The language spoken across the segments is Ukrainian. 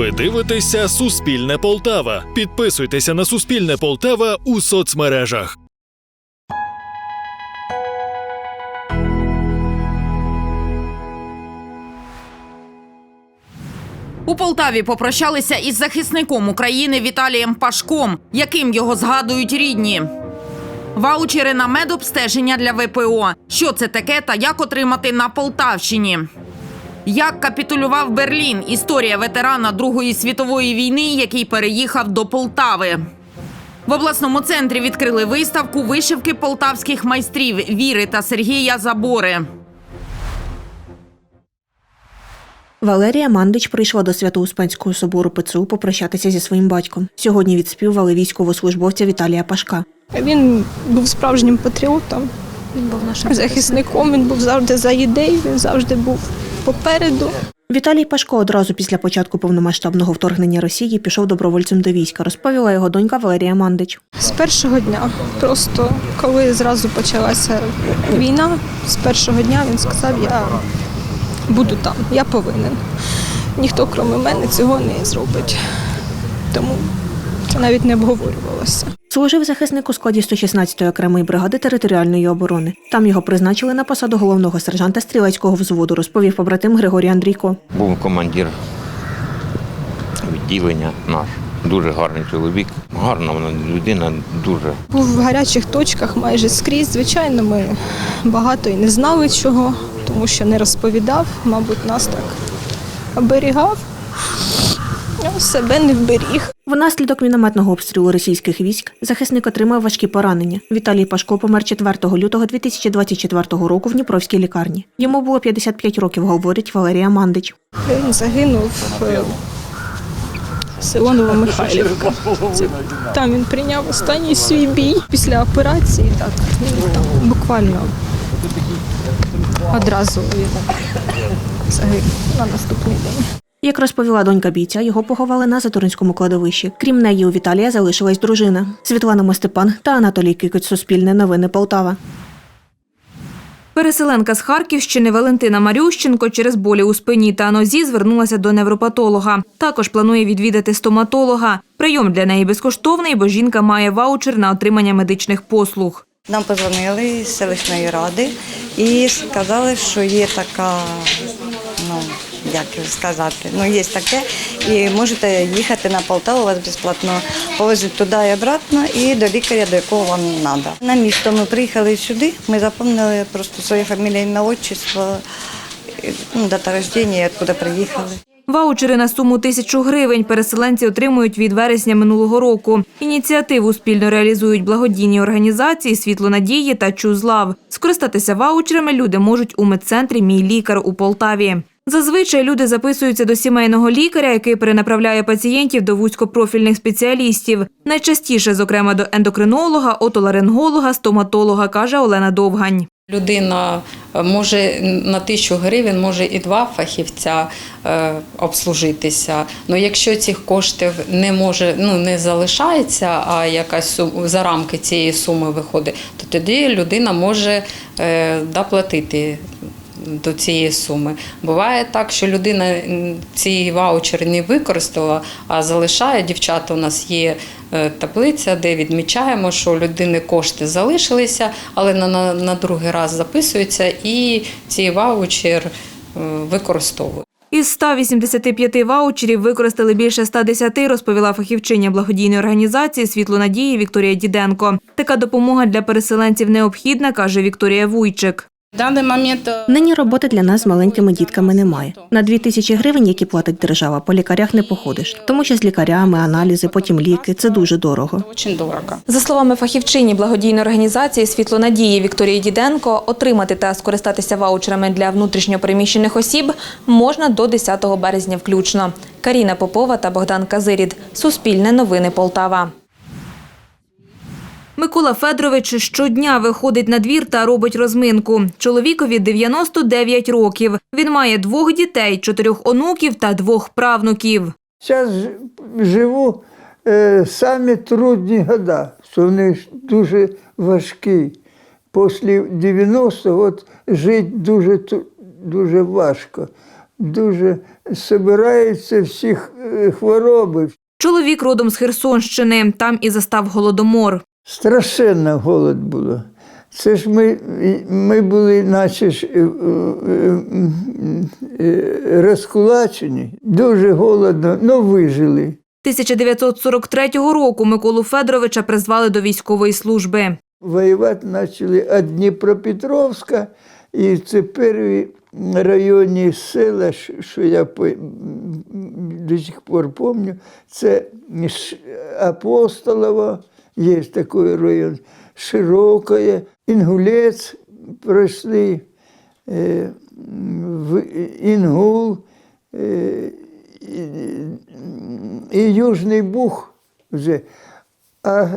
Ви дивитеся Суспільне Полтава. Підписуйтеся на Суспільне Полтава у соцмережах. У Полтаві попрощалися із захисником України Віталієм Пашком, яким його згадують рідні. Ваучери на медобстеження для ВПО. Що це таке та як отримати на Полтавщині? Як капітулював Берлін? Історія ветерана Другої світової війни, який переїхав до Полтави. В обласному центрі відкрили виставку вишивки полтавських майстрів Віри та Сергія Забори. Валерія Мандич прийшла до Свято-Успенського собору ПЦУ попрощатися зі своїм батьком. Сьогодні відспівали військовослужбовця Віталія Пашка. Він був справжнім патріотом, він був нашим захисником, він був завжди за ідею, він завжди був попереду. Віталій Пашко одразу після початку повномасштабного вторгнення Росії пішов добровольцем до війська, розповіла його донька Валерія Мандич. З першого дня, просто коли зразу почалася війна, з першого дня він сказав, я буду там, я повинен. Ніхто, крім мене, цього не зробить. Тому це навіть не обговорювалося. Служив захисник у складі 116-ї окремої бригади територіальної оборони. Там його призначили на посаду головного сержанта стрілецького взводу, розповів побратим Григорій Андрійко. Був командир відділення наш. Дуже гарний чоловік. Гарна вона людина, дуже. Був в гарячих точках майже скрізь. Звичайно, ми багато і не знали чого, тому що не розповідав, мабуть, нас так оберігав. Ну, себе не вберіг. Внаслідок мінометного обстрілу російських військ захисник отримав важкі поранення. Віталій Пашко помер 4 лютого 2024 року в Дніпровській лікарні. Йому було 55 років, говорить Валерія Мандич. Він загинув е, село Новомихайлівка. Там він прийняв останній свій бій після операції. Так, там буквально одразу він загинув на наступний день. Як розповіла донька бійця, його поховали на Затуринському кладовищі. Крім неї, у Віталія залишилась дружина Світлана Мостепан та Анатолій Кикоць. Суспільне новини Полтава. Переселенка з Харківщини Валентина Марющенко через болі у спині та нозі звернулася до невропатолога. Також планує відвідати стоматолога. Прийом для неї безкоштовний, бо жінка має ваучер на отримання медичних послуг. Нам позвонили з селищної ради і сказали, що є така, як сказати, ну є таке, і можете їхати на Полтаву, вас безплатно повезуть туди і обратно, і до лікаря, до якого вам треба. На місто ми приїхали сюди, ми запам'ятали просто своє фамілія, ім'я, отчество, ну, дата рождення, откуда приїхали. Ваучери на суму тисячу гривень переселенці отримують від вересня минулого року. Ініціативу спільно реалізують благодійні організації Світло надії та Чузлав. Скористатися ваучерами люди можуть у медцентрі Мій лікар у Полтаві. Зазвичай люди записуються до сімейного лікаря, який перенаправляє пацієнтів до вузькопрофільних спеціалістів. Найчастіше, зокрема, до ендокринолога, отоларинголога, стоматолога, каже Олена Довгань. Людина е, може на тисячу гривень може і два фахівця е, обслужитися. Ну якщо цих коштів не може, ну не залишається, а якась сум- за рамки цієї суми виходить, то тоді людина може е, доплатити. До цієї суми буває так, що людина м, ці ваучери не використала, а залишає. Дівчата у нас є е, таблиця, де відмічаємо, що у людини кошти залишилися, але на, на, на другий раз записується і цей ваучер е, використовує. Із 185 ваучерів використали більше 110, розповіла фахівчиня благодійної організації Світло надії Вікторія Діденко. Така допомога для переселенців необхідна, каже Вікторія Вуйчик. В даний момент е, Нині роботи для нас з маленькими дітками немає. На 2 тисячі гривень, які платить держава, по лікарях не походиш, тому що з лікарями, аналізи, потім ліки це дуже дорого. дуже дорого. За словами фахівчині благодійної організації Світло надії Вікторії Діденко, отримати та скористатися ваучерами для внутрішньопереміщених осіб можна до 10 березня включно. Каріна Попова та Богдан Казирід. Суспільне новини Полтава. Микола Федорович щодня виходить на двір та робить розминку. Чоловікові 99 років. Він має двох дітей, чотирьох онуків та двох правнуків. Зараз живу е, самі трудні года, що вони дуже важкі. Після 90-го от жити дуже, дуже важко. Дуже збираються всіх е, хвороби. Чоловік родом з Херсонщини, там і застав голодомор. Страшенно голод було. Це ж ми, ми були, наче ж е, е, е, розкулачені, дуже голодно, але вижили. 1943 року Миколу Федоровича призвали до військової служби. Воювати почали від Дніпропетровська, і це перші районні села, що я до сих пор пам'ятаю, це Ш- Є такий район, Широкое, Інгулець пройшли, е, в Інгул, е, і, Южний Буг вже. А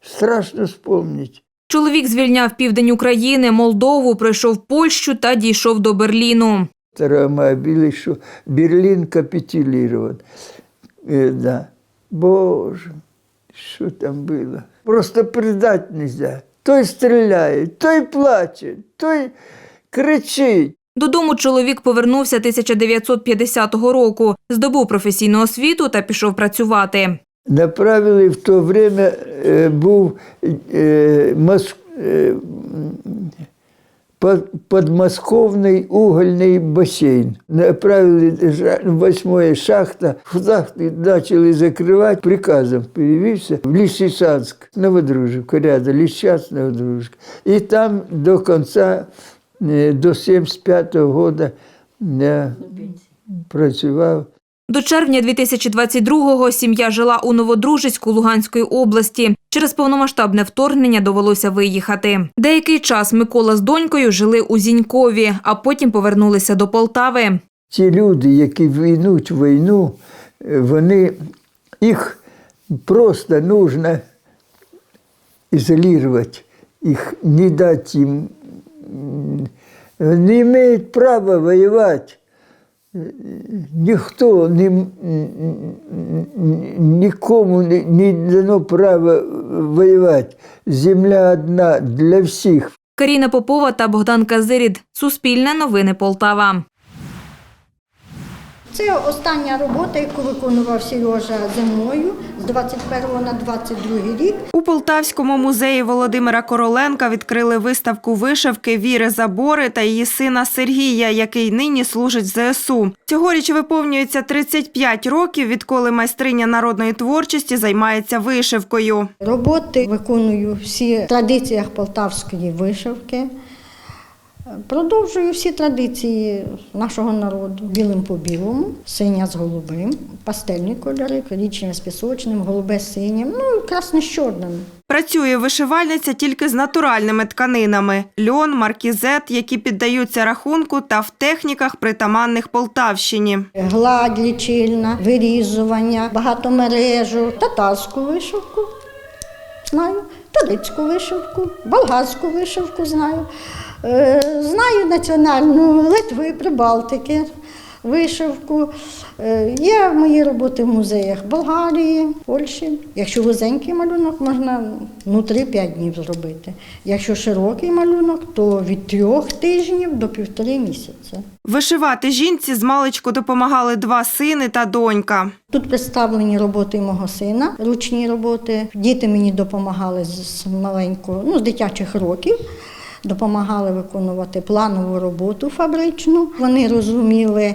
страшно вспомнить. Чоловік звільняв південь України, Молдову, пройшов Польщу та дійшов до Берліну. 2 мая били, что Берлин капитулирован. Э, да. Боже, что там было? Просто предать нельзя. Той стреляет, той плачет, той кричить. Додому чоловік повернувся 1950 року, здобув професійну освіту та пішов працювати. Направили в то время э, був э, Мос, э, м, под- подмосковний угольний басейн. Направили восьмое шахта, шахти почали закривати, приказом перевівся в Лисичанск, Новодружівка, рядом, Лисичанск, Новодружівка. І там до кінця, е, до 75-го року я працював. До червня 2022-го сім'я жила у Новодружицьку Луганської області. Через повномасштабне вторгнення довелося виїхати. Деякий час Микола з донькою жили у Зінькові, а потім повернулися до Полтави. Ті люди, які війнуть війну, вони їх просто нужно ізолювати, їх не дати їм. Не мають права воювати. Ніхто ні, нікому не, ні дано право воювати. Земля одна для всіх. Каріна Попова та Богдан Казирід. Суспільне новини Полтава. Це остання робота, яку виконував Сережа зимою з 21 на 22 рік. У Полтавському музеї Володимира Короленка відкрили виставку вишивки Віри Забори та її сина Сергія, який нині служить в ЗСУ. Цьогоріч виповнюється 35 років, відколи майстриня народної творчості займається вишивкою. Роботи виконую всі в традиціях полтавської вишивки. Продовжую всі традиції нашого народу. Білим по білому, синя з голубим, пастельні кольори, коричневе з пісочним, голубе з синім, ну і красне з чорним. Працює вишивальниця тільки з натуральними тканинами – льон, маркізет, які піддаються рахунку та в техніках притаманних Полтавщині. Гладь лічильна, вирізування, багатомережу, татарську вишивку знаю, турецьку вишивку, болгарську вишивку знаю. Е, Знаю національну Литви, Прибалтики вишивку. Е, Є мої роботи в музеях Болгарії, Польщі. Якщо вузенький малюнок, можна ну, 3-5 днів зробити. Якщо широкий малюнок, то від трьох тижнів до півтори місяця. Вишивати жінці з маличку допомагали два сини та донька. Тут представлені роботи мого сина, ручні роботи. Діти мені допомагали з з маленького, ну, з дитячих років. Допомагали виконувати планову роботу фабричну. Вони розуміли,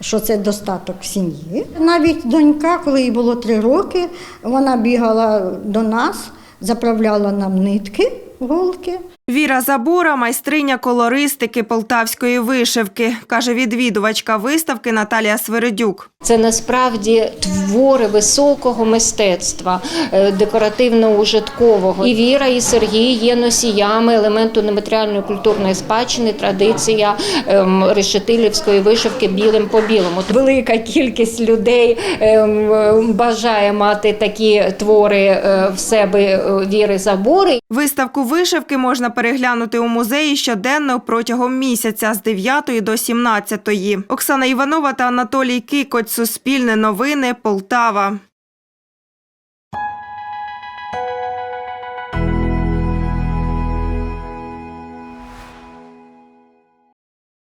що це достаток в сім'ї. Навіть донька, коли їй було три роки, вона бігала до нас, заправляла нам нитки, голки. Віра Забора – майстриня колористики полтавської вишивки, каже відвідувачка виставки Наталія Свиридюк. Це насправді твори високого мистецтва, е, декоративно-ужиткового. І Віра, і Сергій є носіями елементу нематеріальної культурної спадщини, традиція ем, решетилівської вишивки білим по білому. Велика кількість людей ем, е, бажає мати такі твори е, в себе е, Віри Забори. Виставку вишивки можна переглянути у музеї щоденно протягом місяця з 9 до 17. Оксана Іванова та Анатолій Кикоць. Суспільне новини. Полтава.